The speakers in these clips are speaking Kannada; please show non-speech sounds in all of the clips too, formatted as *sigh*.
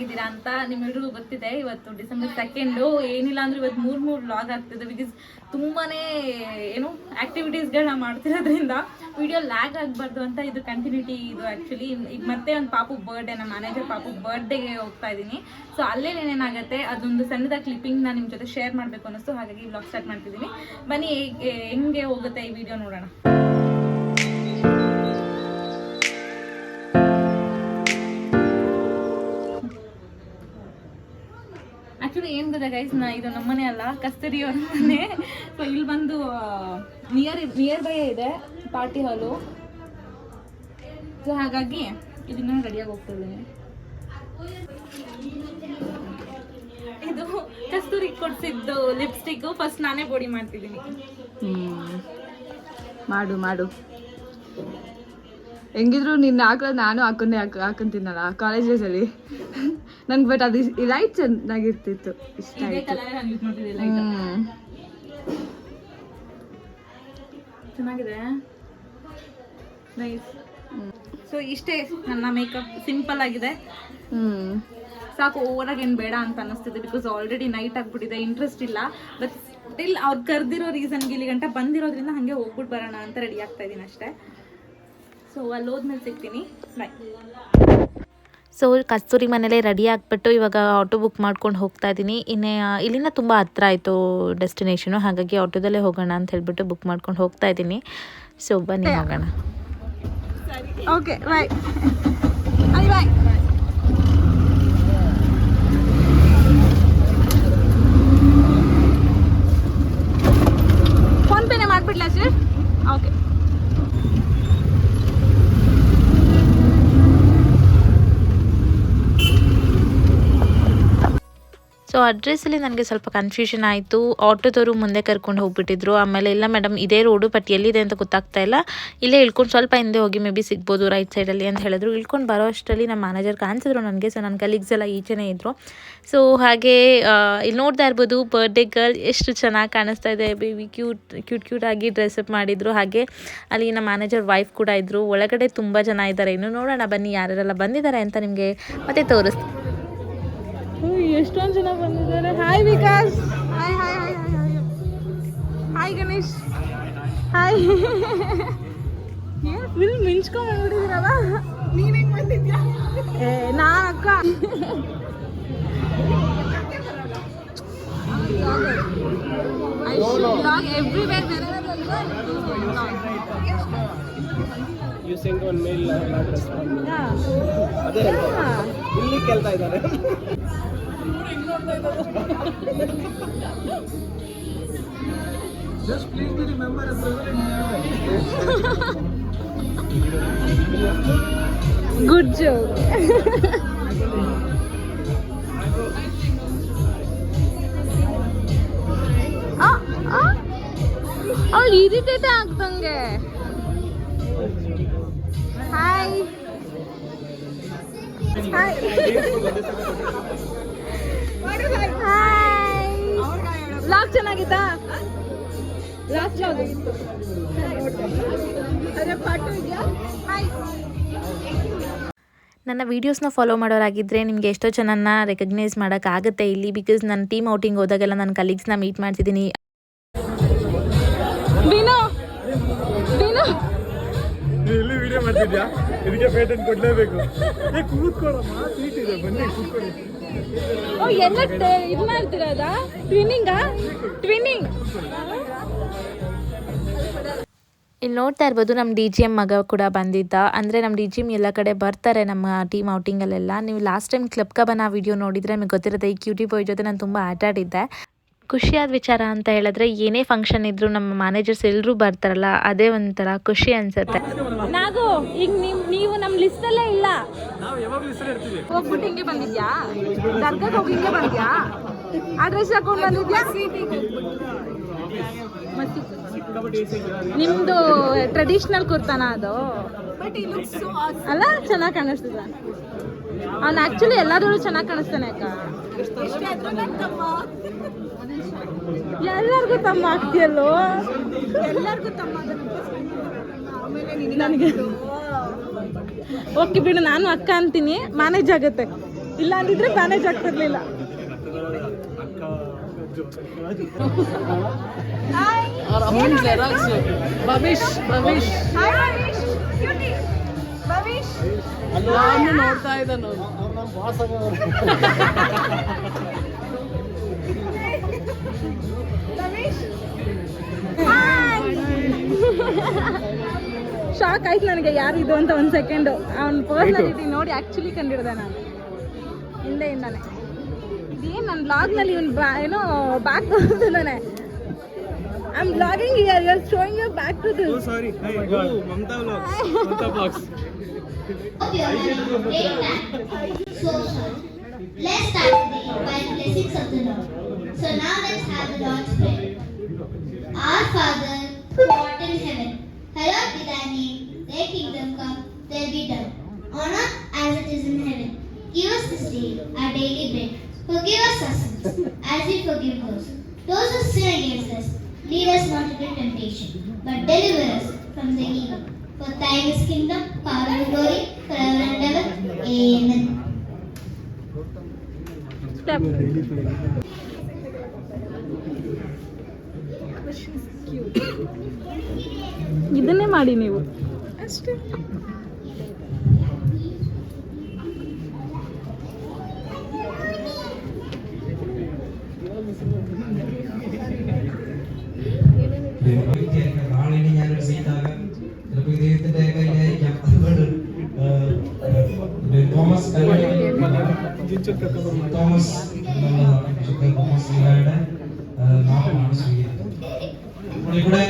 ಚೆನ್ನಾಗಿದ್ದೀರಾ ಅಂತ ನಿಮ್ಮೆಲ್ರಿಗೂ ಗೊತ್ತಿದೆ. ಇವತ್ತು ಡಿಸೆಂಬರ್ ಸೆಕೆಂಡು ಏನಿಲ್ಲ ಅಂದ್ರೆ ಇವತ್ತು ಮೂರು ಮೂರು ವ್ಲಾಗ್ ಆಗ್ತಿದೆ ಬಿಕಾಸ್ ತುಂಬಾನೇ ಏನು ಆಕ್ಟಿವಿಟೀಸ್ಗಳನ್ನ ಮಾಡ್ತಿರೋದ್ರಿಂದ ವಿಡಿಯೋ ಲ್ಯಾಗ್ ಆಗ್ಬಾರ್ದು ಅಂತ ಇದು ಕಂಟಿನ್ಯೂಟಿ ಇದು ಆ್ಯಕ್ಚುಲಿ ಈಗ ಮತ್ತೆ ಒಂದು ಪಾಪು ಬರ್ಡೇ ನಮ್ಮ ಮ್ಯಾನೇಜರ್ ಪಾಪು ಬರ್ಡೇಗೆ ಹೋಗ್ತಾ ಇದ್ದೀನಿ. ಸೊ ಅಲ್ಲೇ ಏನೇನಾಗುತ್ತೆ ಅದೊಂದು ಸಣ್ಣದ ಕ್ಲಿಪ್ಪಿಂಗ್ ನಾನು ನಿಮ್ಮ ಜೊತೆ ಶೇರ್ ಮಾಡಬೇಕು ಅನ್ನಿಸ್ತು. ಹಾಗಾಗಿ ವ್ಲಾಗ್ ಸ್ಟಾರ್ಟ್ ಮಾಡ್ತಿದ್ದೀನಿ. ಬನ್ನಿ, ಹೆಂಗೆ ಹೋಗುತ್ತೆ ಈ ವಿಡಿಯೋ ನೋಡೋಣ. ಆಕ್ಚುಲಿ ಏನ್ ಗೊತ್ತಾ ಗೈಸ್ ನಾ ಇದು ನಮ್ಮನೆ ಅಲ್ಲ ಕಸ್ತೂರಿ ಅವ್ರ ಮನೆ. ಸೊ ಇಲ್ಲಿ ಬಂದು ನಿಯರ್ ನಿಯರ್ ಬೈ ಇದೆ, ಪಾರ್ಟಿ ಹಾಲು. ಸೊ ಹಾಗಾಗಿ ಇದನ್ನ ರೆಡಿಯಾಗಿ ಹೋಗ್ತಿದ್ದೀನಿ. ಇದು ಕಸ್ತೂರಿ ಕೊಡ್ಸಿದ್ದು ಲಿಪ್ಸ್ಟಿಕ್ ಫಸ್ಟ್ ನಾನೇ ಬೋಡಿ ಮಾಡ್ತಿದ್ದೀನಿ. ಮಾಡು ಮಾಡು. ಹೆಂಗಿದ್ರು ನಿನ್ನ ಹಾಕೋದು ನಾನು ಹಾಕೊಂಡೆ, ಹಾಕ್ ಹಾಕೊಂತೀನಲ್ಲ ಕಾಲೇಜ್ ಡೇಸಲ್ಲಿ ನಂಗೆ ಬಟ್ ಅದು ಲೈಟ್ ಚೆನ್ನಾಗಿರ್ತಿತ್ತು. ಇಷ್ಟ ಚೆನ್ನಾಗಿದೆ? ನೈಸ್ ಸೊ ಇಷ್ಟೇ ನನ್ನ ಮೇಕಪ್ ಸಿಂಪಲ್ ಆಗಿದೆ. ಸಾಕು ಆಗಿ ಏನು ಬೇಡ ಅಂತ ಅನಿಸ್ತಿದೆ ಬಿಕಾಸ್ ಆಲ್ರೆಡಿ ನೈಟ್ ಆಗ್ಬಿಟ್ಟಿದೆ ಇಂಟ್ರೆಸ್ಟ್ ಇಲ್ಲ. ಬಟ್ ಸ್ಟಿಲ್ ಅವ್ರು ಕರೆದಿರೋ ರೀಸನ್ಗೆ ಇಲ್ಲಿ ಗಂಟ ಬಂದಿರೋದ್ರಿಂದ ಹಾಗೆ ಹೋಗ್ಬಿಟ್ಟು ಬರೋಣ ಅಂತ ರೆಡಿ ಆಗ್ತಾ ಇದ್ದೀನಿ ಅಷ್ಟೇ. ಸೊ ಅಲ್ಲಿ ಹೋದ್ಮೇಲೆ ಸಿಗ್ತೀನಿ. ಬಾಯ್ ಸೊ ಕಸ್ತೂರಿ ಮನೇಲೆ ರೆಡಿ ಆಗಿಬಿಟ್ಟು ಇವಾಗ ಆಟೋ ಬುಕ್ ಮಾಡ್ಕೊಂಡು ಹೋಗ್ತಾ ಇದ್ದೀನಿ. ಇನ್ನೇ ಇಲ್ಲಿಂದ ತುಂಬ ಹತ್ರ ಆಯಿತು ಡೆಸ್ಟಿನೇಷನು ಹಾಗಾಗಿ ಆಟೋದಲ್ಲೇ ಹೋಗೋಣ ಅಂತ ಹೇಳಿಬಿಟ್ಟು ಬುಕ್ ಮಾಡ್ಕೊಂಡು ಹೋಗ್ತಾ ಇದ್ದೀನಿ. ಸೊ ಬನ್ನಿ ಹೋಗೋಣ. ಓಕೆ ಬಾಯ್ ಫೋನ್ ಪೇನೆ ಮಾಡಿಬಿಡ್ಲಾ ಸರ್? ಓಕೆ ಸೊ ಅಡ್ರೆಸ್ಸಲ್ಲಿ ನನಗೆ ಸ್ವಲ್ಪ ಕನ್ಫ್ಯೂಷನ್ ಆಯಿತು. ಆಟೋದವರು ಮುಂದೆ ಕರ್ಕೊಂಡು ಹೋಗ್ಬಿಟ್ಟಿದ್ರು. ಆಮೇಲೆ, ಇಲ್ಲ ಮೇಡಮ್ ಇದೇ ರೋಡು ಬಟ್ ಎಲ್ಲಿದೆ ಅಂತ ಗೊತ್ತಾಗ್ತಾ ಇಲ್ಲ. ಇಲ್ಲೇ ಇಳ್ಕೊಂಡು ಸ್ವಲ್ಪ ಹಿಂದೆ ಹೋಗಿ ಮೇ ಬಿ ಸಿಗ್ಬೋದು ರೈಟ್ ಸೈಡಲ್ಲಿ ಅಂತ ಹೇಳಿದ್ರು. ಇಳ್ಕೊಂಡು ಬರೋ ಅಷ್ಟರಲ್ಲಿ ನಮ್ಮ ಮ್ಯಾನೇಜರ್ ಕಾಣಿಸಿದ್ರು ನನಗೆ. ಸೊ ನನ್ನ ಕಲೀಗ್ಸ್ ಎಲ್ಲ ಈಚೆನೇ ಇದ್ದರು ಸೊ ಹಾಗೆ ಇಲ್ಲಿ ನೋಡ್ತಾ ಇರ್ಬೋದು ಬರ್ಡೇ ಗರ್ಲ್ ಎಷ್ಟು ಚೆನ್ನಾಗಿ ಕಾಣಿಸ್ತಾ ಇದೆ. ಬೇಬಿ ಕ್ಯೂಟ್ ಕ್ಯೂಟ್ ಕ್ಯೂಟ್ ಆಗಿ ಡ್ರೆಸ್ಅಪ್ ಮಾಡಿದ್ರು. ಹಾಗೆ, ಅಲ್ಲಿ ನಮ್ಮ ಮ್ಯಾನೇಜರ್ ವೈಫ್ ಕೂಡ ಇದ್ದರು ಒಳಗಡೆ ತುಂಬ ಜನ ಇದ್ದಾರೆ. ಇನ್ನು ನೋಡೋಣ ಬನ್ನಿ ಯಾರ್ಯಾರೆಲ್ಲ ಬಂದಿದ್ದಾರೆ ಅಂತ ನಿಮಗೆ ಮತ್ತೆ ತೋರಿಸ್ತೀನಿ. ಎಷ್ಟೊಂದು ಜನ ಬಂದಿದ್ದಾರೆ. Hi Vikas. Hi hi hi hi hi Ganesh. Hi *laughs* ಏನು ಫುಲ್ ಮಿಂಚ್ಕೊಂಡ್ ಬಂದ್ಬಿಟ್ಟಿದ್ದೀರಲ್ಲ ನೀನು ಹೆಂಗೆ ಬಂದಿದ್ಯಾ ಏ ನಾನು ಅಕ್ಕ ಎವ್ರಿವೇರ್ ಬೇರೆ you send one mail not respond ಅದೇ ಇಲ್ಲಿ ಕೇಳ್ತಾ ಇದ್ದಾರೆ. Just please be remember as good joke ಅವಳು irritate ಆಗ್ತಂಗೆ hi hi hi lock ಚೆನ್ನಾಗಿತ್ತಾ? ಹಾಯ್ ನನ್ನ ವೀಡಿಯೋಸ್ನ ಫಾಲೋ ಮಾಡೋರಾಗಿದ್ದರೆ ನಿಮಗೆ ಎಷ್ಟೋ ಜನನ ರೆಕಗ್ನೈಸ್ ಮಾಡೋಕ್ಕಾಗುತ್ತೆ ಇಲ್ಲಿ ಬಿಕಾಸ್ ನನ್ನ ಟೀಮ್ ಔಟಿಂಗ್ ಹೋದಾಗೆಲ್ಲ ನನ್ನ ಕಲೀಗ್ಸ್ನ ಮೀಟ್ ಮಾಡ್ತಿದ್ದೀನಿ. ವಿಡಿಯೋ ಮಾಡ್ತಿದ್ಯಾ? ಇದಕ್ಕೆ ಪೇಟೆಂಟ್ ಕೊಡ್ಲೇಬೇಕು. ಏ ಕೂತ್ಕೊಳ್ಳಮ್ಮ ಸೀಟ್ ಇದೆ. ಬನ್ನಿ ಕೂತ್ಕೊಳ್ಳಿ. ಓ, ಎಲ್ಲ ಇದು ಮಾಡ್ತಿರೋದ ಟ್ವಿನ್ನಿಂಗಾ ಟ್ವಿನ್ನಿಂಗ್ ಇಲ್ಲಿ ನೋಡ್ತಾ ಇರ್ಬೋದು ನಮ್ಮ ಡಿ ಜಿ ಎಂ ಮಗ ಕೂಡ ಬಂದಿದ್ದ. ಅಂದರೆ ನಮ್ಮ ಡಿ ಜಿ ಎಂ ಎಲ್ಲ ಕಡೆ ಬರ್ತಾರೆ ನಮ್ಮ ಟೀಮ್ ಔಟಿಂಗಲ್ಲೆಲ್ಲ ನೀವು last time Club Cabana video ನೋಡಿದರೆ ನಿಮಗೆ ಗೊತ್ತಿರುತ್ತೆ, ಈ ಕ್ಯೂಟಿ ಬಾಯ್ ಜೊತೆ ನಾನು ತುಂಬ ಆಟ ಆಡಿದ್ದೆ ಖುಷಿಯಾದ ವಿಚಾರ ಅಂತ ಹೇಳಿದ್ರೆ ಏನೇ ಫಂಕ್ಷನ್ ಇದ್ರು ನಮ್ಮ ಮ್ಯಾನೇಜರ್ಸ್ ಎಲ್ಲರೂ ಬರ್ತಾರಲ್ಲ ಅದೇ ಒಂಥರ ಖುಷಿ ಅನ್ಸುತ್ತೆ. ನಾಗು ಈಗ ನೀವು ನಮ್ಮ ಇಲ್ಲ. ಯಾವಾಗಲೂ ಹೆಸರು ಇರ್ತೀವಿ. ಹೋಗ್ಬಿಟ್ಟು ಹಿಂಗೆ ಬಂದಿದ್ಯಾ? ದರ್ಗಾಕ್ಕೆ ಹೋಗಿ ಹಿಂಗೆ ಬಂದ್ಯಾ? ಆ ಡ್ರೆಸ್ ಹಾಕೊಂಡು ಬಂದಿದ್ಯಾ? ನಿಮ್ದು ಟ್ರೆಡಿಷನಲ್ ಕುರ್ತಾನ ಅದು? ಅಲ್ಲ ಚೆನ್ನಾಗಿ ಕಾಣಿಸ್ತದ ಅವ್ನು ಆಕ್ಚುಲಿ ಎಲ್ಲಾದ್ರೂ ಚೆನ್ನಾಗಿ ಕಾಣಿಸ್ತಾನೆ ಅಕ್ಕ. ಎಲ್ಲರಿಗೂ ತಮ್ಮ ಆಗ್ತಿಯಲ್ಲೋ ಎಲ್ಲರಿಗೂ ತಮ್ಮ ನನಗೆ ಓಕೆ ಬಿಡು ನಾನು ಅಕ್ಕ ಅಂತೀನಿ ಮ್ಯಾನೇಜ್ ಆಗುತ್ತೆ. ಇಲ್ಲ ಅಂದಿದ್ರೆ ಮ್ಯಾನೇಜ್ ಆಗ್ತಿರ್ಲಿಲ್ಲ. ಭವಿಷ್ ಭವಿಷ್ ನಾನು ನೋಡ್ತಾ ಇದ್ದಾನು ಶಾಕ್ ಆಯ್ತು ನನಗೆ ಯಾರು ಇದು ಅಂತ ಒಂದು ಸೆಕೆಂಡು ಅವ್ನ ಪರ್ಸನಾಲಿಟಿ ನೋಡಿ ಆ್ಯಕ್ಚುಲಿ ಕಂಡಿಡ್ದೆ ನಾನು. ಹಿಂದೆ ಹಿಂದೆಯಿಂದಾನೆ. ಇದೇನು ನನ್ನ ಬ್ಲಾಗ್ನಲ್ಲಿ ಇವನು ಬ್ಯಾ ಏನೋ ಬ್ಯಾಕ್ ಬಂದಿದ್ದಾನೆ I am blogging you are showing your back to this sorry Mamata blogs Mamata blogs let's start today by the blessings of the Lord. So now let's have the Lord's Prayer. Our Father, who art in heaven, hallowed be thy name. Thy kingdom come, thy be done, on earth as it is in heaven. Give us this day our daily bread. Forgive us our sins, as we forgive those. Those who sin against us, lead us not into temptation, but deliver us from the evil. For thine is kingdom, power and glory, forever and ever. Amen. Step ಇದನ್ನೇ ಮಾಡಿ ನೀವು ಅಷ್ಟೇ തോമസ് തോമസ് നാമമാണ് സ്വീകരിക്കുന്നത്. ഇവിടെ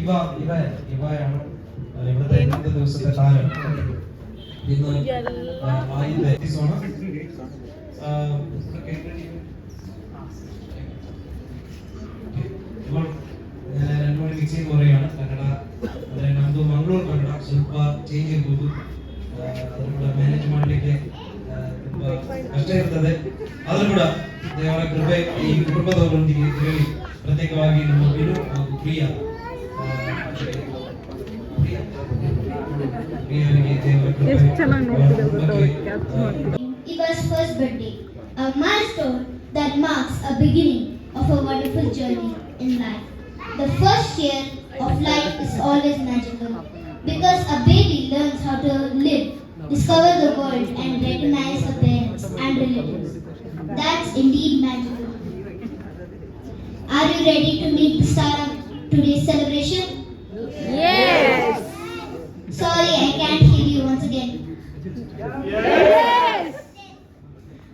ഇവ ഇവ ഇവയാണ് ഇവിടുത്തെ ഇന്നത്തെ ദിവസത്തെ താരം. ഇന്ന് ആദ്യത്തെ It was first birthday, a milestone that marks a beginning of a wonderful journey in life. The first year of life is always magical because a baby learns how to live, discover the world, and recognize the parents and relatives. That's indeed magical. Are you ready to meet the star of today's celebration? Yes. Sorry, I can't hear you once again. Yes.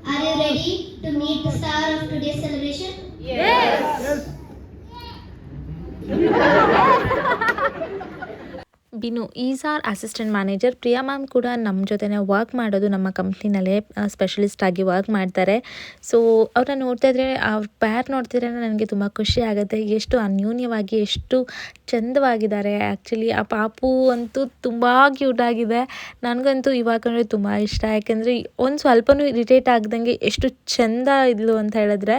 Are you ready to meet the star of today's celebration? Yes. *laughs* Binu is our assistant manager Priya ma'am ಕೂಡ ನಮ್ಮ ಜೊತೆನೇ ವರ್ಕ್ ಮಾಡೋದು ನಮ್ಮ ಕಂಪ್ನಿನಲ್ಲೇ ಸ್ಪೆಷಲಿಸ್ಟ್ ಆಗಿ ವರ್ಕ್ ಮಾಡ್ತಾರೆ. ಸೊ ಅವ್ರನ್ನ ನೋಡ್ತಾ ಇದ್ರೆ ಅವ್ರ ಪ್ಯಾರ್ ನೋಡ್ತಿದ್ರೆ ನನಗೆ ತುಂಬ ಖುಷಿ ಆಗುತ್ತೆ. ಎಷ್ಟು ಅನ್ಯೂನ್ಯವಾಗಿ, ಎಷ್ಟು ಚಂದವಾಗಿದ್ದಾರೆ. ಆ್ಯಕ್ಚುಲಿ ಆ ಪಾಪು ಅಂತೂ ತುಂಬ ಕ್ಯೂಟ್ ಆಗಿದೆ. ನನಗಂತೂ ಇವಾಗ ಅಂದರೆ ತುಂಬ ಇಷ್ಟ. ಯಾಕೆಂದರೆ ಒಂದು ಸ್ವಲ್ಪನೂ ಇರಿಟೇಟ್ ಆಗ್ದಂಗೆ ಎಷ್ಟು ಚಂದ ಇದ್ಲು ಅಂತ ಹೇಳಿದ್ರೆ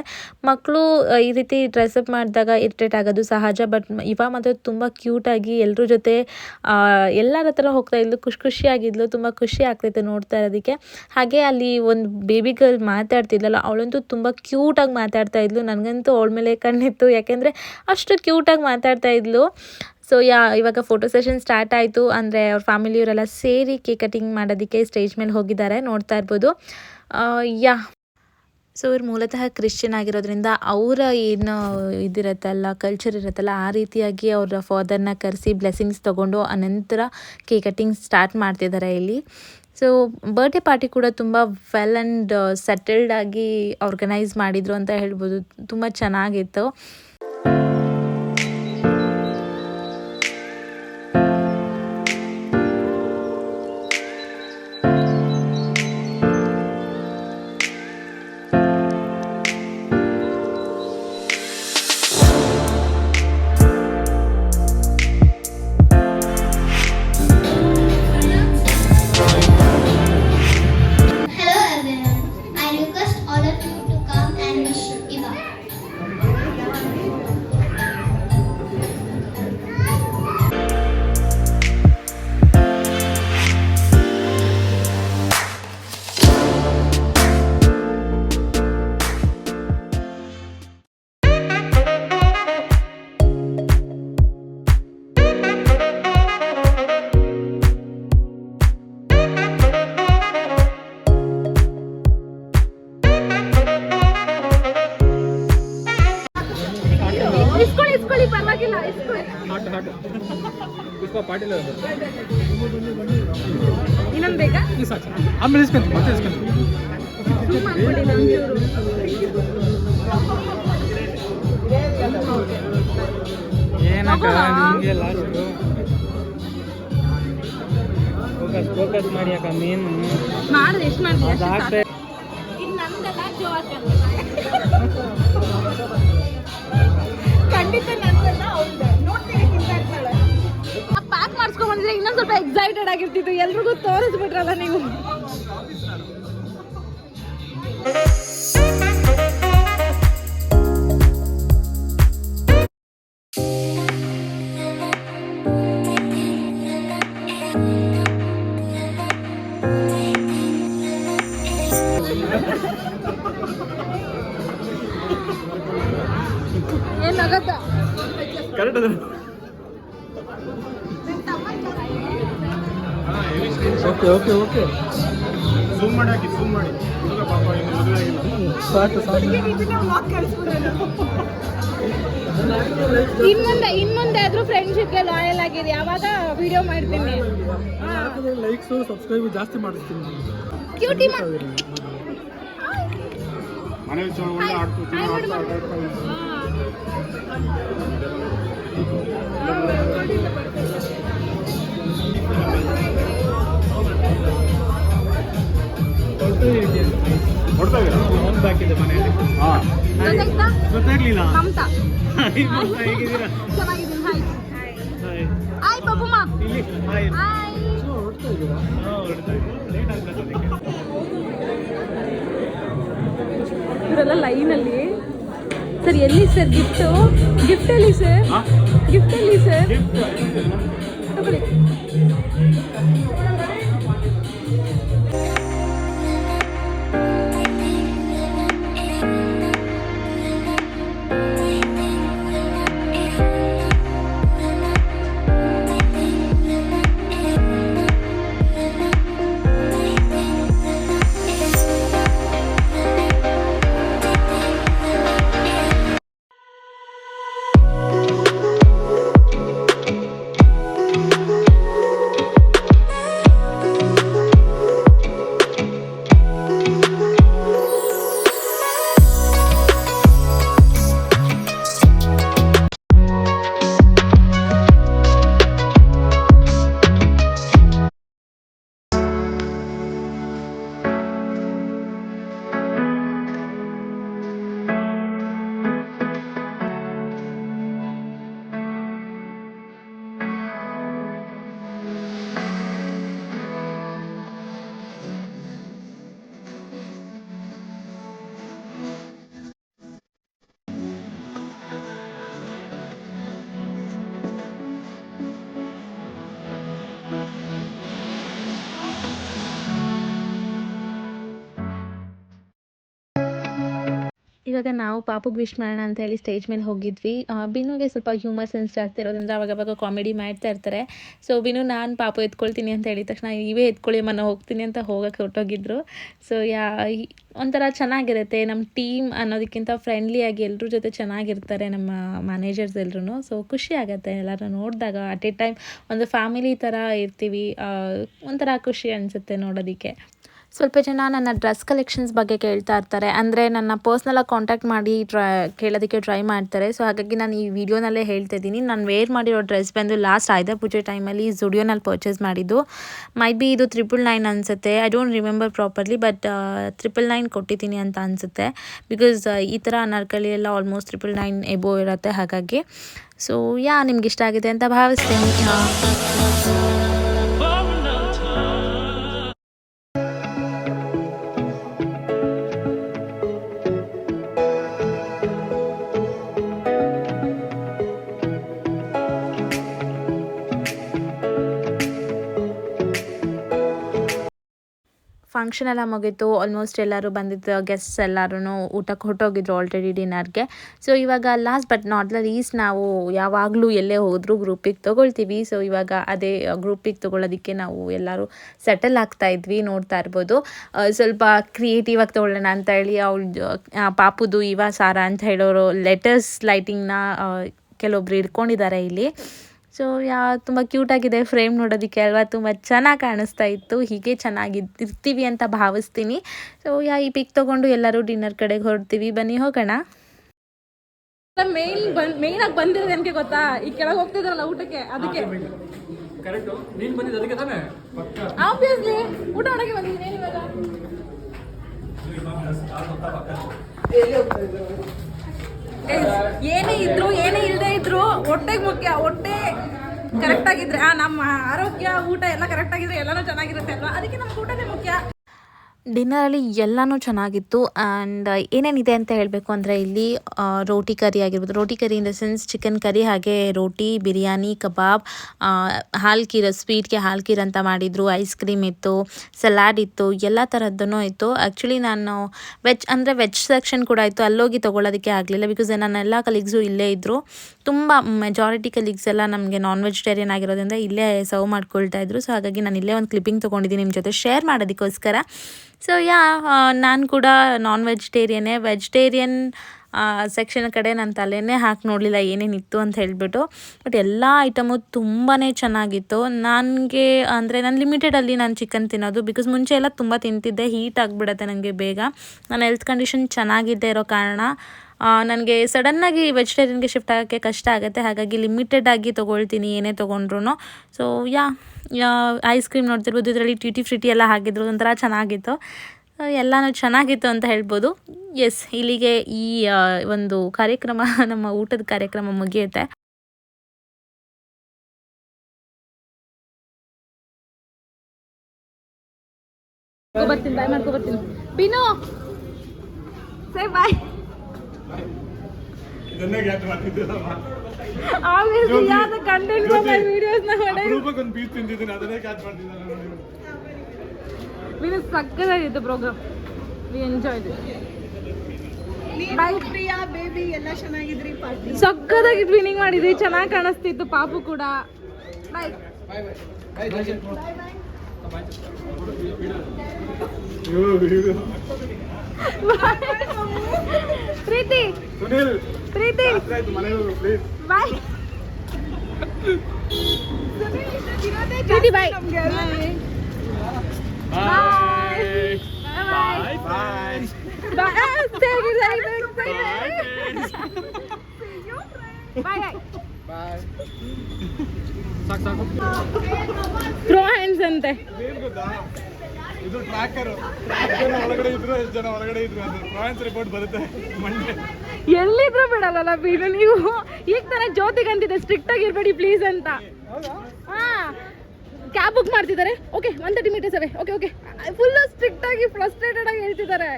ಮಕ್ಕಳು ಈ ರೀತಿ ಡ್ರೆಸ್ಅಪ್ ಮಾಡಿದಾಗ ಇರಿಟೇಟ್ ಆಗೋದು ಸಹಜ ಬಟ್ ಇವಾಗ ಮಾತ್ರ ತುಂಬ ಕ್ಯೂಟಾಗಿ ಎಲ್ಲರ ಜೊತೆ ಎಲ್ಲರ ಹತ್ರ ಹೋಗ್ತಾ ಇದ್ಲು, ಖುಷಿ ಖುಷಿಯಾಗಿದ್ಲು, ತುಂಬ ಖುಷಿ ಆಗ್ತೈತೆ ನೋಡ್ತಾ ಇರೋದಕ್ಕೆ. ಹಾಗೆ ಅಲ್ಲಿ ಒಂದು ಬೇಬಿ ಗರ್ಲ್ ಮಾತಾಡ್ತಿದ್ಲಲ್ಲ, ಅವಳಂತೂ ತುಂಬ ಕ್ಯೂಟಾಗಿ ಮಾತಾಡ್ತಾ ಇದ್ಲು. ನನಗಂತೂ ಅವಳ ಮೇಲೆ ಕಣ್ಣಿತ್ತು. ಯಾಕೆಂದರೆ ಅಷ್ಟು ಕ್ಯೂಟಾಗಿ ಮಾತಾಡ್ತಾ ಇದ್ಲು. ಸೊ ಯಾ, ಇವಾಗ ಫೋಟೋ ಸೆಷನ್ ಸ್ಟಾರ್ಟ್ ಆಯಿತು. ಅಂದರೆ ಅವ್ರ ಫ್ಯಾಮಿಲಿಯವರೆಲ್ಲ ಸೇರಿ ಕೇಕ್ ಕಟಿಂಗ್ ಮಾಡೋದಕ್ಕೆ ಸ್ಟೇಜ್ ಮೇಲೆ ಹೋಗಿದ್ದಾರೆ, ನೋಡ್ತಾ ಇರ್ಬೋದು. ಯಾ. ಸೊ ಇವ್ರು ಮೂಲತಃ ಕ್ರಿಶ್ಚಿಯನ್ ಆಗಿರೋದ್ರಿಂದ ಅವರ ಏನು ಇದಿರತ್ತಲ್ಲ ಕಲ್ಚರ್ ಇರುತ್ತಲ್ಲ, ಆ ರೀತಿಯಾಗಿ ಅವರ ಫಾದರ್ನ ಕರೆಸಿ ಬ್ಲೆಸ್ಸಿಂಗ್ಸ್ ತೊಗೊಂಡು ಅನಂತರ ಕೇಕ್ ಕಟ್ಟಿಂಗ್ ಸ್ಟಾರ್ಟ್ ಮಾಡ್ತಿದ್ದಾರೆ ಇಲ್ಲಿ. ಸೊ ಬರ್ಡೇ ಪಾರ್ಟಿ ಕೂಡ ತುಂಬ ವೆಲ್ ಆ್ಯಂಡ್ ಸೆಟಲ್ಡ್ ಆಗಿ ಆರ್ಗನೈಸ್ ಮಾಡಿದರು ಅಂತ ಹೇಳ್ಬೋದು. ತುಂಬ ಚೆನ್ನಾಗಿತ್ತು. ಜೋಕನ್ ಖಂಡಿತ ನಂದಲ್ಲ ಪ್ಯಾಕ್ ಮಾಡಿಸ್ಕೊಂಡ್ ಬಂದಿದ್ರೆ ಇನ್ನೊಂದ್ ಸ್ವಲ್ಪ ಎಕ್ಸೈಟೆಡ್ ಆಗಿರ್ತಿತ್ತು. ಎಲ್ರಿಗೂ ತೋರಿಸ್ಬಿಟ್ರಲ್ಲ ನೀವು. Okay okay okay. ಝೂಮ್ ಮಾಡಿ ಹಾಕಿ ಝೂಮ್ ಮಾಡಿ. ಹುಡುಗ ಪಾಪ ಇನ್ನು ಮದುವೆ ಆಗಿಲ್ಲ. ಸಾಕು ಸಾಕು. ಇನ್ಮುಂದೆ ಆದ್ರೂ ಫ್ರೆಂಡ್ಶಿಪ್ಗೆ ಲಾಯಲ್ ಆಗಿದೆ ಯಾವಾಗ ವಿಡಿಯೋ ಮಾಡ್ತೀನಿ. ಲೈಕ್ಸ್ ಸಬ್ಸ್ಕ್ರೈಬ್ ಜಾಸ್ತಿ ಮಾಡಿಸ್ತೀನಿ ಕ್ಯೂಟಿ ಮನೆ ಚೆನ್ನಾಗಿ ಒಳ್ಳೆ ಆಡ್ಕೊತೀನಿ ಆಡ್ತಾ ಆಡ್ತಾ ಇದ್ದೀರಾ ಒಂದು ಮನೆಯಲ್ಲಿ ಹಾಂ ಗೊತ್ತಾಗ್ಲಿಲ್ಲ ಹೇಗಿದ್ದೀರಾ? ಹಾಯ್. ಹಾಯ್. ಹಾಯ್ ಪಪ್ಪಮ್ಮ ಇಲ್ಲಿ ಹಾಯ್. ಹಾಯ್. ಹೊಡ್ತಾ ಇದ್ದೀರಾ ಹಾಂ ಹೊಡ್ತಾ ಇದ್ದೀರಾ ಲೇಟ್ ಆಗ್ತದೆ ಅದಕ್ಕೆ ಇವರೆಲ್ಲ ಲೈನಲ್ಲಿ. ಸರ್ ಎಲ್ಲಿ ಸರ್ ಗಿಫ್ಟು ಗಿಫ್ಟ್ ಎಲ್ಲಿ ಸರ್. ಗಿಫ್ಟ್ ಎಲ್ಲಿ ಸರ್. ಗಿಫ್ಟ್ ತಗೊಳ್ಳಿ. ಇವಾಗ ನಾವು ಪಾಪುಗೆ ವಿಶ್ ಮಾಡೋಣ ಅಂತ ಹೇಳಿ ಸ್ಟೇಜ್ ಮೇಲೆ ಹೋಗಿದ್ವಿ. ಬಿನುಗೆ ಸ್ವಲ್ಪ ಹ್ಯೂಮರ್ ಸೆನ್ಸ್ ಜಾಸ್ತಿ ಇರೋದ್ರಿಂದ ಅವಾಗ ಅವಾಗ ಕಾಮಿಡಿ ಮಾಡ್ತಾ ಇರ್ತಾರೆ. ಸೊ ಬಿನು ನಾನು ಪಾಪು ಎತ್ಕೊಳ್ತೀನಿ ಅಂತ ಹೇಳಿದ ತಕ್ಷಣ ಇವೇ ಎತ್ಕೊಳ್ಳಿ ಮನೆ ಹೋಗ್ತೀನಿ ಅಂತ ಹೋಗಕ್ಕೆ ಹೊರಟೋಗಿದ್ರು. ಸೊ ಯಾ ಒಂಥರ ಚೆನ್ನಾಗಿರುತ್ತೆ. ನಮ್ಮ ಟೀಮ್ ಅನ್ನೋದಕ್ಕಿಂತ ಫ್ರೆಂಡ್ಲಿಯಾಗಿ ಎಲ್ಲರ ಜೊತೆ ಚೆನ್ನಾಗಿರ್ತಾರೆ ನಮ್ಮ ಮ್ಯಾನೇಜರ್ಸ್ ಎಲ್ಲರೂ ಸೊ ಖುಷಿ ಆಗುತ್ತೆ ಎಲ್ಲರೂ ನೋಡಿದಾಗ. ಅಟ್ ಎ ಟೈಮ್ ಒಂದು ಫ್ಯಾಮಿಲಿ ಥರ ಇರ್ತೀವಿ. ಒಂಥರ ಖುಷಿ ಅನಿಸುತ್ತೆ ನೋಡೋದಕ್ಕೆ. ಸ್ವಲ್ಪ ಜನ ನನ್ನ ಡ್ರೆಸ್ ಕಲೆಕ್ಷನ್ಸ್ ಬಗ್ಗೆ ಕೇಳ್ತಾ ಇರ್ತಾರೆ. ಅಂದರೆ ನನ್ನ ಪರ್ಸ್ನಲಾಗಿ ಕಾಂಟ್ಯಾಕ್ಟ್ ಮಾಡಿ ಟ್ರೈ ಕೇಳೋದಕ್ಕೆ ಟ್ರೈ ಮಾಡ್ತಾರೆ. ಸೊ ಹಾಗಾಗಿ ನಾನು ಈ ವಿಡಿಯೋನಲ್ಲೇ ಹೇಳ್ತಾ ಇದ್ದೀನಿ. ನಾನು ವೇರ್ ಮಾಡಿರೋ ಡ್ರೆಸ್ ಬಂದು ಲಾಸ್ಟ್ ಆಯ್ದ ಪೂಜೆ ಟೈಮಲ್ಲಿ ಜುಡಿಯೋನಲ್ಲಿ ಪರ್ಚೇಸ್ ಮಾಡಿದ್ದು. ಮೈ ಬಿ ಇದು ತ್ರಿಪಲ್ ನೈನ್ ಅನಿಸುತ್ತೆ. I don't remember properly but triple nine ಕೊಟ್ಟಿದ್ದೀನಿ ಅಂತ ಅನಿಸುತ್ತೆ. ಬಿಕಾಸ್ ಈ ಥರ ಅನಾರ್ಕಲಿ ಎಲ್ಲ ಆಲ್ಮೋಸ್ಟ್ ತ್ರಿಪಲ್ ನೈನ್ ಎಬೋ ಇರುತ್ತೆ ಹಾಗಾಗಿ. ಸೊ ಯಾ, ನಿಮ್ಗೆ ಇಷ್ಟ ಆಗಿದೆ ಅಂತ ಭಾವಿಸ್ತೀನಿ. ಫಂಕ್ಷನ್ ಎಲ್ಲ ಮುಗೀತು. ಆಲ್ಮೋಸ್ಟ್ ಎಲ್ಲರೂ ಬಂದಿದ್ದ ಗೆಸ್ಟ್ಸ್ ಎಲ್ಲರೂ ಊಟಕ್ಕೆ ಹೊಟ್ಟೋಗಿದ್ರು ಆಲ್ರೆಡಿ ಡಿನ್ನರ್ಗೆ ಸೊ ಇವಾಗ last but not the least ನಾವು ಯಾವಾಗಲೂ ಎಲ್ಲೇ ಹೋದರೂ ಗ್ರೂಪಿಗೆ ತೊಗೊಳ್ತೀವಿ. ಸೊ ಇವಾಗ ಅದೇ ಗ್ರೂಪಿಗೆ ತೊಗೊಳೋದಕ್ಕೆ ನಾವು ಎಲ್ಲರೂ ಸೆಟಲ್ ಆಗ್ತಾ ಇದ್ವಿ, ನೋಡ್ತಾ ಇರ್ಬೋದು. ಸ್ವಲ್ಪ ಕ್ರಿಯೇಟಿವ್ ಆಗಿ ತೊಗೊಳ್ಳೋಣ ಅಂತ ಹೇಳಿ ಅವಳು ಪಾಪುದು ಇವ ಸಾರ ಅಂತ ಹೇಳೋರು ಲೆಟರ್ಸ್ ಲೈಟಿಂಗ್ನ ಕೆಲವೊಬ್ರು ಇಟ್ಕೊಂಡಿದ್ದಾರೆ ಇಲ್ಲಿ. ಸೊ ಯಾ ತುಂಬ ಕ್ಯೂಟಾಗಿದೆ ಫ್ರೇಮ್ ನೋಡೋದಕ್ಕೆ ಅಲ್ವಾ? ತುಂಬ ಚೆನ್ನಾಗಿ ಕಾಣಿಸ್ತಾ ಇತ್ತು. ಹೀಗೆ ಚೆನ್ನಾಗಿ ಇರ್ತೀವಿ ಅಂತ ಭಾವಿಸ್ತೀನಿ. ಸೊ ಯಾ ಈ ಪಿಕ್ ತೊಗೊಂಡು ಎಲ್ಲರೂ ಡಿನ್ನರ್ ಕಡೆಗೆ ಹೊರಡ್ತೀವಿ. ಬನ್ನಿ ಹೋಗೋಣ. ಮೇನ್ ಬಂದ್ ಮೇನ್ ಆಗಿ ಬಂದಿರೋದು ನನಗೆ ಗೊತ್ತಾ? ಈ ಕೆಳಗೆ ಹೋಗ್ತಿದ್ರಲ್ಲ ಊಟಕ್ಕೆ ಅದಕ್ಕೆ. ಕರೆಕ್ಟು ನೀನು ಬಂದಿದ್ದು ಅದಕ್ಕೆ ತಾನೇ? ಆಬ್ವಿಯಸ್ಲಿ ಊಟ ಮಾಡಕ್ಕೆ ಬಂದಿದ್ದೀನಿ ಇವಾಗ. ಏನೇ ಇದ್ರು, ಏನೇ ಇಲ್ಲದೆ ಇದ್ರು, ಹೊಟ್ಟೆಗೆ ಮುಖ್ಯ, ಹೊಟ್ಟೆ ಕರೆಕ್ಟ್ ಆಗಿದ್ರೆ ನಮ್ಮ ಆರೋಗ್ಯ ಊಟ ಎಲ್ಲ ಕರೆಕ್ಟ್ ಆಗಿದ್ರೆ ಎಲ್ಲಾನು ಚೆನ್ನಾಗಿರುತ್ತೆ ಅಲ್ವಾ? ಅದಕ್ಕೆ ನಮ್ಗೆ ಊಟನೇ ಮುಖ್ಯ. ಡಿನ್ನರಲ್ಲಿ ಎಲ್ಲನೂ ಚೆನ್ನಾಗಿತ್ತು ಆ್ಯಂಡ್ ಏನೇನಿದೆ ಅಂತ ಹೇಳಬೇಕು ಅಂದರೆ ಇಲ್ಲಿ ರೋಟಿ ಕರಿ ಆಗಿರ್ಬೋದು. Roti curry in the sense chicken curry ಹಾಗೆ ರೋಟಿ, ಬಿರಿಯಾನಿ, ಕಬಾಬ್ ಹಾಲು ಕೀರ್, ಸ್ವೀಟ್ಗೆ ಹಾಲು ಕೀರ್ ಅಂತ ಮಾಡಿದರು, ಐಸ್ ಕ್ರೀಮ್ ಇತ್ತು, ಸಲಾಡ್ ಇತ್ತು, ಎಲ್ಲ ಥರದ್ದೂ ಇತ್ತು. ಆ್ಯಕ್ಚುಲಿ ನಾನು ವೆಜ್ ಅಂದರೆ ವೆಜ್ ಸೆಕ್ಷನ್ ಕೂಡ ಇತ್ತು, ಅಲ್ಲೋಗಿ ತೊಗೊಳೋದಕ್ಕೆ ಆಗಲಿಲ್ಲ ಬಿಕಾಸ್ ನನ್ನ ಎಲ್ಲ ಕಲೀಗ್ಸು ಇಲ್ಲೇ ಇದ್ದರು. ತುಂಬ ಮೆಜಾರಿಟಿ ಕಲೀಗ್ಸ್ ಎಲ್ಲ ನಮಗೆ ನಾನ್ ವೆಜಿಟೇರಿಯನ್ ಆಗಿರೋದ್ರಿಂದ ಇಲ್ಲೇ ಸರ್ವ್ ಮಾಡ್ಕೊಳ್ತಾ ಇದ್ರು ಸೊ ಹಾಗಾಗಿ ನಾನು ಇಲ್ಲೇ ಒಂದು ಕ್ಲಿಪ್ಪಿಂಗ್ ತೊಗೊಂಡಿದ್ದೀನಿ ನಿಮ್ಮ ಜೊತೆ. ಶೇರ್ ಮಾಡೋದಕ್ಕೋಸ್ಕರ ಸೊ ಯಾ ನಾನು ಕೂಡ ನಾನ್ ವೆಜಿಟೇರಿಯನ್ನೇ ವೆಜಿಟೇರಿಯನ್ ಸೆಕ್ಷನ್ ಕಡೆ ನಾನು ತಲೆನೇ ಹಾಕಿ ನೋಡಲಿಲ್ಲ ಏನೇನಿತ್ತು ಅಂತ ಹೇಳಿಬಿಟ್ಟು. ಬಟ್ ಎಲ್ಲ ಐಟಮು ತುಂಬಾ ಚೆನ್ನಾಗಿತ್ತು. ನನಗೆ ಅಂದರೆ ನಾನು ಲಿಮಿಟೆಡಲ್ಲಿ ನಾನು ಚಿಕನ್ ತಿನ್ನೋದು ಬಿಕಾಸ್ ಮುಂಚೆ ಎಲ್ಲ ತುಂಬ ತಿಂತಿದ್ದೆ. ಹೀಟ್ ಆಗಿಬಿಡತ್ತೆ ನನಗೆ ಬೇಗ. ನನ್ನ ಹೆಲ್ತ್ ಕಂಡೀಷನ್ ಚೆನ್ನಾಗಿದ್ದೇ ಇರೋ ಕಾರಣ. ನನಗೆ ಸಡನ್ನಾಗಿ ವೆಜಿಟೇರಿಯನ್ಗೆ ಶಿಫ್ಟ್ ಆಗೋಕ್ಕೆ ಕಷ್ಟ ಆಗುತ್ತೆ. ಹಾಗಾಗಿ ಲಿಮಿಟೆಡ್ ಆಗಿ ತೊಗೊಳ್ತೀನಿ, ಏನೇ ತೊಗೊಂಡ್ರು ಸೊ ಯಾ ಐಸ್ ಕ್ರೀಮ್ ನೋಡ್ತಿರ್ಬೋದು, ಇದರಲ್ಲಿ ಟಿಟಿ ಫ್ರಿಟಿ ಎಲ್ಲ ಹಾಕಿದ್ರು, ಒಂಥರ ಚೆನ್ನಾಗಿತ್ತು. ಎಲ್ಲನೂ ಚೆನ್ನಾಗಿತ್ತು ಅಂತ ಹೇಳ್ಬೋದು. ಎಸ್ ಇಲ್ಲಿಗೆ ಈ ಒಂದು ಕಾರ್ಯಕ್ರಮ, *laughs* ನಮ್ಮ ಊಟದ ಕಾರ್ಯಕ್ರಮ ಮುಗಿಯುತ್ತೆ. ಬರ್ತೀನಿ ಬಾಯ್ ಮಾಡ್ಕೊ ಬರ್ತೀನಿ. ಬಿನೋ ಸೇ ಬಾಯ್ ಇದನ್ನೇ ಗ್ಯಾಟ್ ಮಾಡ್ತಿದ್ದಿಲ್ಲಮ್ಮ ಆಬ್ವಿಯಸ್ಲಿ ಯಾವ್ದು ಕಂಟೆಂಟ್ ಮೈ ವಿಡಿಯೋಸ್ನ ತಿಂದಿದ್ದೀನಿ ಅದನ್ನೇ catch ಸಕ್ಕತ್ತಾಗಿತ್ತು programme we enjoy Priya baby ಎಲ್ಲ ಚೆನ್ನಾಗಿದ್ರಿ ಪಾರ್ಟಿ. ಟ್ವಿನಿಂಗ್ ಮಾಡಿದ್ವಿ ಚೆನ್ನಾಗಿ ಕಾಣಿಸ್ತಿತ್ತು ಪಾಪು ಕೂಡ. ಬಾಯ್ ಬಾಯ್ ಮನೆಗೆ Sunil please bye. Preeti bye. Bye. Bye. Bye. Bye. Bye. Throw ಇದು ಟ್ರ್ಯಾಕರ್ ಟ್ರ್ಯಾಕರ್ ಒಳಗಡೆ ಇದ್ರು ಎಷ್ಟು ಜನ ಹೊರಗಡೆ ಇದ್ರು ಅದು ಪ್ರಾನ್ಸ್ ರಿಪೋರ್ಟ್ ಬರುತ್ತೆ ಮಂಡೆ ಎಲ್ಲಿದ್ರು ಬಿಡಲ್ಲ ಬೀನು ನೀವು ಈಗ ತರ ಜ್ಯೋತಿಗೆ ಅಂತಿದೆ ಸ್ಟ್ರಿಕ್ಟ್ ಆಗಿ ಇರ್ಬೇಡಿ ಪ್ಲೀಸ್ ಅಂತ. ಹಾ. ಕ್ಯಾಬ್ ಬುಕ್ ಮಾಡ್ತಿದ್ದಾರೆ. Okay one thirty metres away okay okay full strict ಆಗಿ ಫ್ರಸ್ಟ್ರೇಟೆಡ್ ಆಗಿ ಹೇಳ್ತಿದ್ದಾರೆ.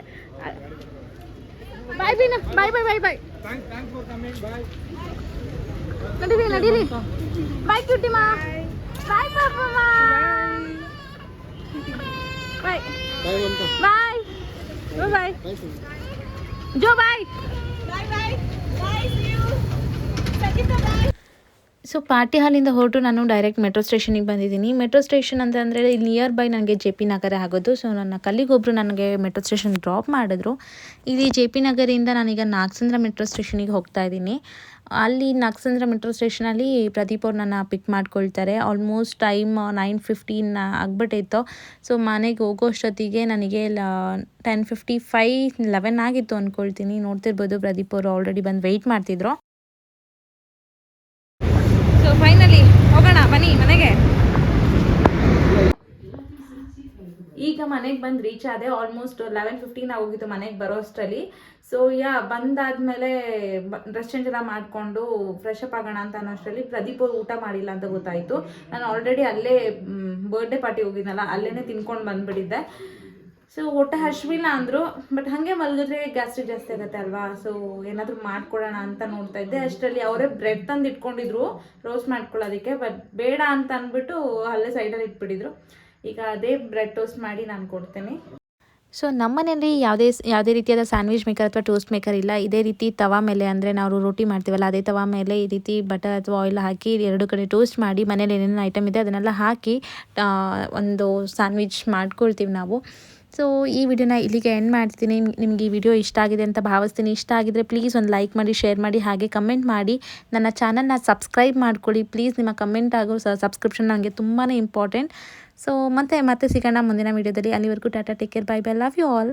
ಬಾಯ್ bye bye bye bye bye ನಡೀರಿ ನಡೀರಿ. ಬಾಯ್ ಕ್ಯೂಟಿಮಾ ಬಾಯ್ ಪಾಪಮ್ಮ ಬಾಯ್ ಬಾಯ್ ಬಾಯ್ ಬಾಯ್ ಜೋ ಬಾಯ್ ಸೊ ಪಾರ್ಟಿ ಹಾಲಿಂದ ಹೊರಟು ನಾನು ಡೈರೆಕ್ಟ್ ಮೆಟ್ರೋ ಸ್ಟೇಷನಿಗೆ ಬಂದಿದ್ದೀನಿ. ಮೆಟ್ರೋ ಸ್ಟೇಷನ್ ಅಂತ ಅಂದರೆ ಇಲ್ಲಿ ನಿಯರ್ ಬೈ ನನಗೆ ಜೆ ಪಿ ನಗರ ಆಗೋದು. ಸೊ ನನ್ನ ಕಲ್ಲಿಗೊಬ್ಬರು ನನಗೆ ಮೆಟ್ರೋ ಸ್ಟೇಷನ್ ಡ್ರಾಪ್ ಮಾಡಿದ್ರು. ಇಲ್ಲಿ ಜೆ ಪಿ ನಗರಿಂದ ನಾನೀಗ ನಾಗಸಂದ್ರ ಮೆಟ್ರೋ ಸ್ಟೇಷನಿಗೆ ಹೋಗ್ತಾ ಇದ್ದೀನಿ. ಅಲ್ಲಿ ನಾಗಸಂದ್ರ ಮೆಟ್ರೋ ಸ್ಟೇಷನಲ್ಲಿ ಪ್ರದೀಪ್ ಅವ್ರನ್ನ ಪಿಕ್ ಮಾಡ್ಕೊಳ್ತಾರೆ. ಆಲ್ಮೋಸ್ಟ್ ಟೈಮ್ ನೈನ್ ಫಿಫ್ಟೀನ್ ಆಗ್ಬಿಟ್ಟಿತ್ತು. ಸೊ ಮನೆಗೆ ಹೋಗೋಷ್ಟೊತ್ತಿಗೆ ನನಗೆ ಲ ಟೆನ್ ಫಿಫ್ಟಿ ಫೈ ಲೆವೆನ್ ಆಗಿತ್ತು ಅಂದ್ಕೊಳ್ತೀನಿ ನೋಡ್ತಿರ್ಬೋದು ಪ್ರದೀಪ್ ಅವರು ಆಲ್ರೆಡಿ ಬಂದು ವೆಯ್ಟ್ ಮಾಡ್ತಿದ್ರು. ಸೊ ಫೈನಲಿ ಹೋಗೋಣ, ಬನ್ನಿ ಮನೆಗೆ. ಈಗ ಮನೆಗೆ ಬಂದು ರೀಚ್ ಆದೆ ಆಲ್ಮೋಸ್ಟ್ ಲೆವೆನ್ ಫಿಫ್ಟೀನ್ ಆಗೋಗಿತ್ತು ಮನೆಗೆ ಬರೋ ಅಷ್ಟರಲ್ಲಿ ಸೊ ಯಾ ಬಂದಾದ್ಮೇಲೆ ಚೇಂಜ್ ಎಲ್ಲ ಮಾಡಿಕೊಂಡು ಫ್ರೆಶ್ ಅಪ್ ಆಗೋಣ ಅಂತ ಅನ್ನೋ ಅಷ್ಟರಲ್ಲಿ ಪ್ರದೀಪ್ ಊಟ ಮಾಡಿಲ್ಲ ಅಂತ ಗೊತ್ತಾಯಿತು. ನಾನು ಆಲ್ರೆಡಿ ಅಲ್ಲೇ ಬರ್ಡೇ ಪಾರ್ಟಿ ಹೋಗಿದ್ನಲ್ಲ ಅಲ್ಲೇ ತಿನ್ಕೊಂಡು ಬಂದ್ಬಿಟ್ಟಿದ್ದೆ. ಸೊ ಹೊಟ್ಟೆ ಹಶ್ವಿಲ್ಲ ಅಂದರು ಬಟ್ ಹಾಗೆ ಮಲಗಿದ್ರೆ ಗ್ಯಾಸ್ಟ್ರಿಕ್ ಜಾಸ್ತಿ ಆಗುತ್ತೆ ಅಲ್ವಾ? ಸೊ ಏನಾದರೂ ಮಾಡ್ಕೊಳ್ಳೋಣ ಅಂತ ನೋಡ್ತಾ ಇದ್ದೆ. ಅಷ್ಟರಲ್ಲಿ ಅವರೇ ಬ್ರೆಡ್ ತಂದು ಇಟ್ಕೊಂಡಿದ್ರು ರೋಸ್ಟ್ ಮಾಡ್ಕೊಳ್ಳೋದಕ್ಕೆ ಬಟ್ ಬೇಡ ಅಂತ ಅಂದ್ಬಿಟ್ಟು ಅಲ್ಲೇ ಸೈಡಲ್ಲಿ ಇಟ್ಬಿಟ್ಟಿದ್ರು. ಈಗ ಅದೇ ಬ್ರೆಡ್ ಟೋಸ್ಟ್ ಮಾಡಿ ನಾನು ಕೊಡ್ತೇನೆ. ಸೊ ನಮ್ಮ ಮನೆಯಲ್ಲಿ ಯಾವುದೇ ಯಾವುದೇ ರೀತಿಯಾದ ಸ್ಯಾಂಡ್ವಿಚ್ ಮೇಕರ್ ಅಥವಾ ಟೋಸ್ಟ್ ಮೇಕರ್ ಇಲ್ಲ. ಇದೇ ರೀತಿ ತವಾ ಮೇಲೆ ಅಂದರೆ ನಾವು ರೋಟಿ ಮಾಡ್ತೀವಲ್ಲ, ಅದೇ ತವಾ ಮೇಲೆ ಈ ರೀತಿ ಬಟರ್ ಅಥವಾ ಆಯಿಲ್ ಹಾಕಿ ಎರಡು ಕಡೆ ಟೋಸ್ಟ್ ಮಾಡಿ ಮನೇಲಿ ಏನೇನು ಐಟಮ್ ಇದೆ ಅದನ್ನೆಲ್ಲ ಹಾಕಿ ಒಂದು ಸ್ಯಾಂಡ್ವಿಚ್ ಮಾಡ್ಕೊಳ್ತೀವಿ ನಾವು. ಸೊ ಈ ವಿಡಿಯೋನ ಇಲ್ಲಿಗೆ ಎಂಡ್ ಮಾಡ್ತೀನಿ. ನಿಮಗೆ ಈ ವಿಡಿಯೋ ಇಷ್ಟ ಆಗಿದೆ ಅಂತ ಭಾವಿಸ್ತೀನಿ. ಇಷ್ಟ ಆಗಿದ್ರೆ ಪ್ಲೀಸ್ ಒಂದು ಲೈಕ್ ಮಾಡಿ ಶೇರ್ ಮಾಡಿ, ಹಾಗೆ ಕಮೆಂಟ್ ಮಾಡಿ. ನನ್ನ ಚಾನಲ್ನ ಸಬ್ಸ್ಕ್ರೈಬ್ ಮಾಡ್ಕೊಳ್ಳಿ. ಪ್ಲೀಸ್ ನಿಮ್ಮ ಕಮೆಂಟ್ ಹಾಗೂ ಸಬ್ಸ್ಕ್ರಿಪ್ಷನ್ ನನಗೆ ತುಂಬಾ ಇಂಪಾರ್ಟೆಂಟ್ ಸೊ ಮತ್ತೆ ಮತ್ತೆ ಸಿಗೋಣ ಮುಂದಿನ ವಿಡಿಯೋದಲ್ಲಿ. ಅಲ್ಲಿವರೆಗೂ Tata take care bye bye love you all